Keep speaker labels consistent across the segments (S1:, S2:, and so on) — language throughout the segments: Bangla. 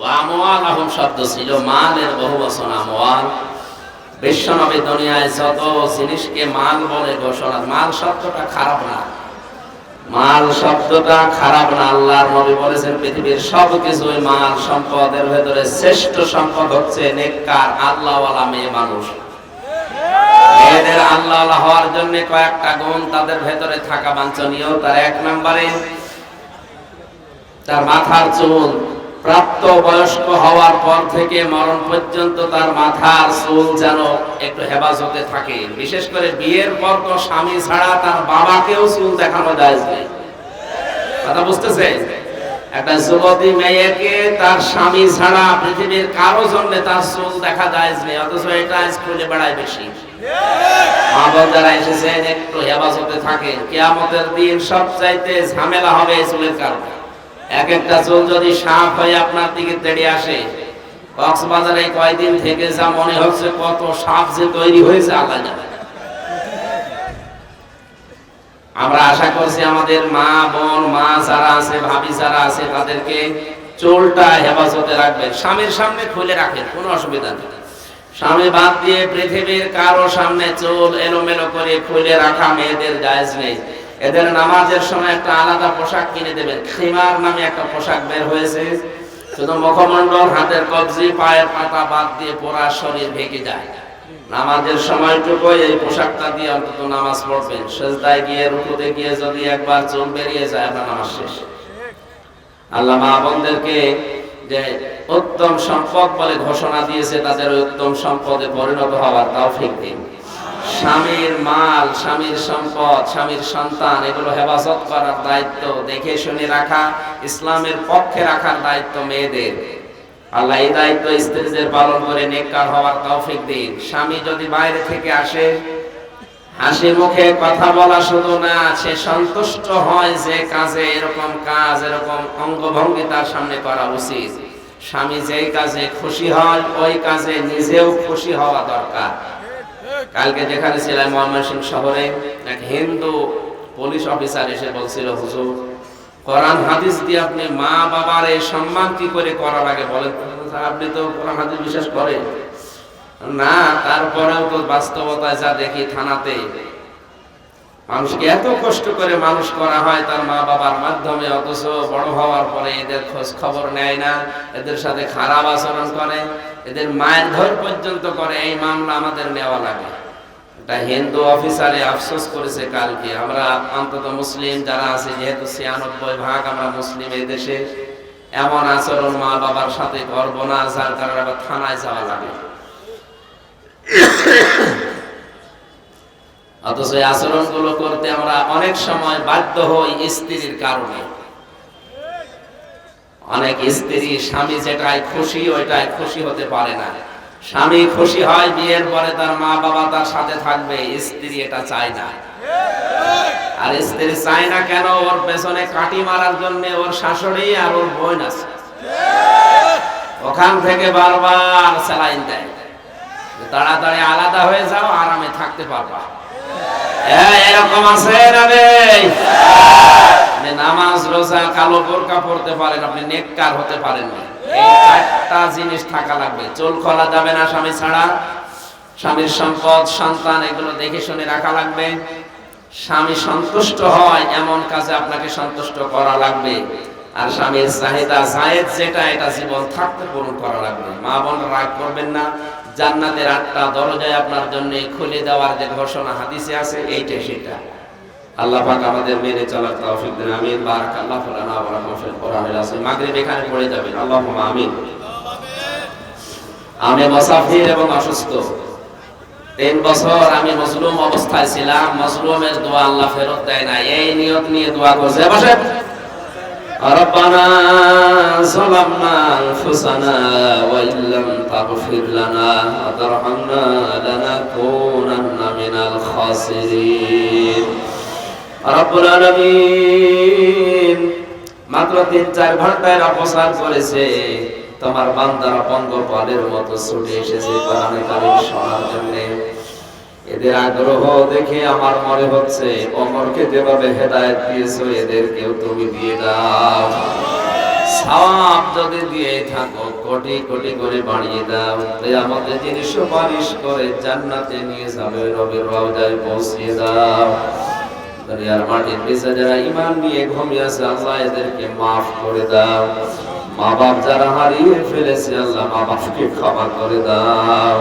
S1: ও আমওয়াল আহম শব্দ ছিল, মালের বহু বচন আমওয়াল। বিশ্বনবী দুনিয়ায় যত জিনিসকে মাল বলে ঘোষণা, মাল শব্দটা খারাপ না। মাল শব্দটা খারাপ না, আল্লাহর নবী বলেছেন, পৃথিবীর সব কিছুই মাল সম্পদের ভেতরে শ্রেষ্ঠ সম্পদ হচ্ছে নেককার, আল্লাহওয়ালা মেয়ে মানুষ। মেয়েদের আল্লাহ হওয়ার জন্য কয়েকটা গুণ তাদের ভেতরে থাকা বাঞ্ছনীয়। তার এক নম্বরে, তার মাথার চুল প্রাপ্ত বয়স্ক হওয়ার পর থেকে মরণ পর্যন্ত তার মাথার চুল যেন একটু হেফাজতে থাকে। বিশেষ করে বিয়ের পর তো স্বামী ছাড়া তার বাবাকেও চুল দেখানো যায় কথা বুঝতেছে? একটা যুবতী মেয়েকে তার স্বামী ছাড়া পৃথিবীর কারও জন্য তার চুল দেখা যায় অথচ এটা খুলে বেড়ায় বেশি। একটু হেফাজতে থাকে কেয়ামতের দিন সব চাইতে ঝামেলা হবে চুলের কারণে। এক একটা চুল যদি সাপ হয়ে আপনার দিকে তেড়ে আসে, কক্সবাজারে কয়দিন থেকে যা মনে হচ্ছে কত সাপ যে তৈরি হয়েছে আল্লাহ জানে। আমরা আশা করছি আমাদের মা, বোন, মা যারা আছে, ভাবি যারা আছে, তাদেরকে চোলটা হেফাজতে রাখবেন। স্বামীর সামনে খুলে রাখেন, কোনো অসুবিধা নেই। স্বামী বাদ দিয়ে পৃথিবীর কারও সামনে চুল এলোমেলো করে খুলে রাখা মেয়েদের জায়েজ নেই। এদের নামাজের সময় একটা আলাদা পোশাক কিনে দেবেন। খিমার নামে একটা পোশাক বের হয়েছে। শুধু মুখমণ্ডল, হাতের কবজি, পায়ের পাতা বাদ দিয়ে পুরা শরীর ঢেকে যায়। নামাজের সময়টুকু এই পোশাকটা দিয়ে অন্তত নামাজ পড়বেন। সেজদায় গিয়ে, রুকুতে গিয়ে যদি একবার চুল বেরিয়ে যায়, আপনার নামাজ শেষ। আল্লাহ মা বোনদেরকে যে উত্তম সম্পদ বলে ঘোষণা দিয়েছে, তাদের উত্তম সম্পদে পরিণত হওয়ার তৌফিক দিন। স্বামীর মাল, স্বামীর সম্পদ, স্বামীর সন্তান, এগুলো হেফাজত করার দায়িত্ব দেখে শুনে রাখা, ইসলামের পক্ষে রাখার দায়িত্ব মেয়েদের। আল্লাহ এই দায়িত্ব স্ত্রীদের পালন করে নেককার হওয়ার তৌফিক দিন। স্বামী যদি বাইরে থেকে আসে, হাসি মুখে কথা বলা শুধু না, সে সন্তুষ্ট হয় যে কাজে এরকম কাজ, এরকম অঙ্গভঙ্গি তার সামনে করা উচিত। স্বামী যেই কাজে খুশি হয়, ওই কাজে নিজেও খুশি হওয়া দরকার। কালকে যেখানে ছিলাম ময়মনসিংহ শহরে, এক হিন্দু পুলিশ অফিসার এসে বলছিল, হুজুর, কোরআন হাদিস দিয়ে আপনি মা বাবার এই সম্মান কি করে করার আগে বলেন? আপনি তো কোরআন হাদিস বিশ্বাস করেন। না, তারপরেও তো বাস্তবতায় যা দেখি থানাতে মানুষকে এত কষ্ট করে মানুষ করা হয়, তার মা বাবার মাধ্যমে অথচ বড় হওয়ার পরে এদের খোঁজ খবর নেয় না, এদের সাথে খারাপ আচরণ করে, এদের মায়ের ধর পর্যন্ত করে, এই মামলা আমাদের নেওয়া লাগে। একটা হিন্দু অফিসারে আফসোস করেছে কালকে, আমরা অন্তত মুসলিম যারা আছে, যেহেতু ছিয়ানব্বই ভাগ আমরা মুসলিম এই দেশে, এমন আচরণ মা বাবার সাথে করব না, যার কারণে আবার থানায় যাওয়া লাগে। অথচ এই আচরণগুলো করতে আমরা অনেক সময় বাধ্য হই স্ত্রীর কারণে। অনেক স্ত্রী স্বামী যেটাই খুশি, ওইটাই খুশি হতে পারে না। স্বামী খুশি হয়, বিয়ের পরে তার মা বাবা তার সাথে থাকবে, স্ত্রী এটা চায় না। আর স্ত্রী চায় না কেন, ওর পেছনে কাটি মারার জন্য ওর শাশুড়ি আর ওর বোন আছে। ওখান থেকে বারবার স্যালাইন দেয়। তাড়াতাড়ি আলাদা হয়ে যাও, আরামে থাকতে পারবা। এরকম আছে না নেই? নামাজ, রোজা, কালো বোরকা পড়তে পারেন, আপনি নেককার হতে পারেন না। এই জিনিস থাকা লাগবে। খোলা যাবে না স্বামী ছাড়া। স্বামীর সম্পদ, সন্তান, এগুলো দেখে শুনে রাখা লাগবে। স্বামী সন্তুষ্ট হয়, এমন কাজে আপনাকে সন্তুষ্ট করা লাগবে। আর স্বামীর চাহিদা যেটা, এটা জীবন থাকতে পূরণ করা লাগবে। মা বোন রাগ করবেন না। জান্নাতের আটটা দরজায় আপনার জন্য খুলে দেওয়ার যে ঘোষণা হাদিসে আছে এইটাই সেটা। আল্লাহ পাক আমাদের মেনে চলার তৌফিক দেন, আমিন। বারাকাল্লাহু লানা ওয়া লাকুম ফিল কোরআনিল আযীম। মাগরিব এখানে পড়ে যাবেন। আল্লাহুম্মা আমিন। আমি মুসাফির এবং অসুস্থ। তিন বছর আমি মজলুম অবস্থায় ছিলাম। মজলুমের দোয়া আল্লাহ ফেরত দেয় না এই নিয়ত নিয়ে দোয়া করছে। বসে ربنا ظلمنا أنفسنا وإن لم تغفر لنا وترحمنا لنكونن من الخاسرين رب العالمين মাত্র তিন চার ঘন্টায় অপসার করেছে তোমার বান্দারা পঙ্গ পালের মতো ছুটে এসেছে কোরআনে কারিম শোনার জন্য এদের আগ্রহ দেখে আমার মনে হচ্ছে, অমরকে যেভাবে হেদায়েত দিয়েছ, এদেরকেও তুমি দিয়ে দাও। সওয়াব যদি দিয়ে থাকো, কোটি কোটি করে বাড়িয়ে দাও। আমাদের যিনি সুপারিশ করে জান্নাতে নিয়ে যাবে, রবির রওজায় পৌঁছিয়ে দাও। দুনিয়ার মাটির নিচে যারা ইমান নিয়ে ঘুমিয়ে আছে, আল্লাহ এদেরকে মাফ করে দাও। মা বাপ যারা হারিয়ে ফেলেছে, আল্লাহ মা বাপকে ক্ষমা করে দাও।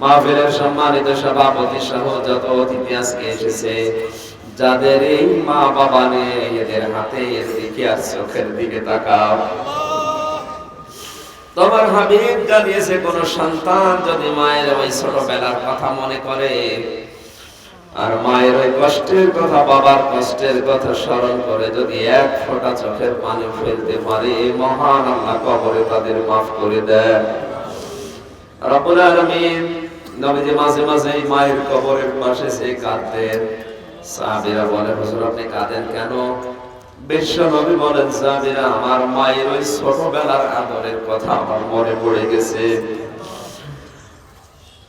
S1: মাহফিলের সম্মানিত সভাপতি সহ যত অতিথি আজকে এসেছে, যাদের এই মা বাবা নেই এদের হাতে এর আর চোখের দিকে তাকাও। তোমার হাবিব জানিয়েছে, কোন সন্তান যদি মায়ের ওই ছোটবেলার কথা মনে করে, আর মায়ের ওই কষ্টের কথা, বাবার কষ্টের কথা স্মরণ করে যদি এক ফোঁটা চোখের পানি ফেলতে পারে, মহান আল্লাহ কবরে তাদের মাফ করে দেয়। রব্বুল আলামিন নবীজি মাঝে মাঝে মায়ের কবরের পাশে সে কাঁদতেন। সাহাবীরা বলে, হুজুর, আপনি কাঁদেন কেন? বিশ্ব নবী বলেন, সাহাবীরা, আমার মায়ের ওই ছোটবেলার আদরের কথা আমার মনে পড়ে গেছে।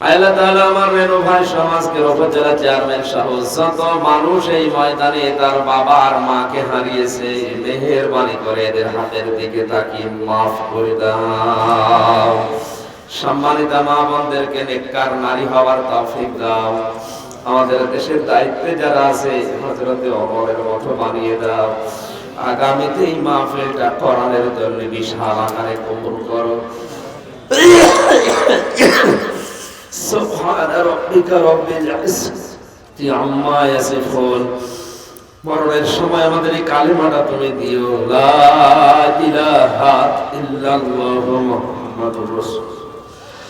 S1: আল্লাহ আমার রেনু ভাই সমাজকে উপজেলা চেয়ারম্যান সহ যত মানুষ এই ময়দানে তার বাবা আর মাকে হারিয়েছে, মেহেরবানি করে এদের হাতের দিকে তাকিয়ে মাফ করে দাও। সম্মানিত মা বোনদেরকে নেককার নারী হওয়ার তৌফিক দাও। আমাদের দেশের দায়িত্বে যারা আছে, হযরতে ওমরের মতো বানিয়ে দাও। আগামীতে এই মাহফিলটা কোরআনের জন্য বিশাল আকারে কবুল করো। সুবহান রাব্বিকা রব্বিল ইজ্জতি আম্মা ইয়াসিফুন। মরণের সময় আমাদের এই কালিমাটা তুমি দিও। লা ইলাহা ইল্লাল্লাহু মুহাম্মাদুর রাসূল